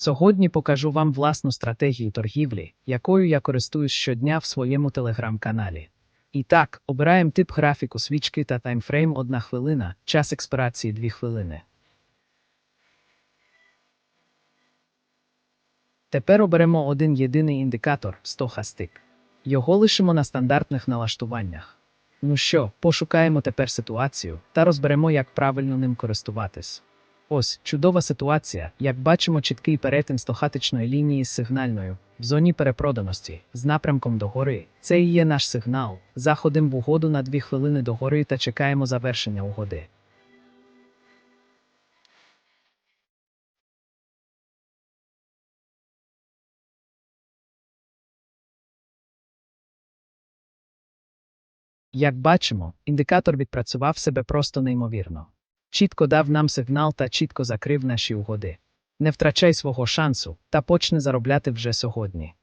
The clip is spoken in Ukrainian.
Сьогодні покажу вам власну стратегію торгівлі, якою я користуюсь щодня в своєму телеграм-каналі. І так, обираємо тип графіку свічки та таймфрейм 1 хвилина, час експірації 2 хвилини. Тепер оберемо один єдиний індикатор стохастик. Його лишимо на стандартних налаштуваннях. Ну що, пошукаємо тепер ситуацію та розберемо, як правильно ним користуватись. Ось чудова ситуація, як бачимо чіткий перетин стохатичної лінії з сигнальною в зоні перепроданості з напрямком догори. Це і є наш сигнал. Заходимо в угоду на 2 хвилини догори та чекаємо завершення угоди. Як бачимо, індикатор відпрацював себе просто неймовірно. Чітко дав нам сигнал та чітко закрив наші угоди. Не втрачай свого шансу та почни заробляти вже сьогодні.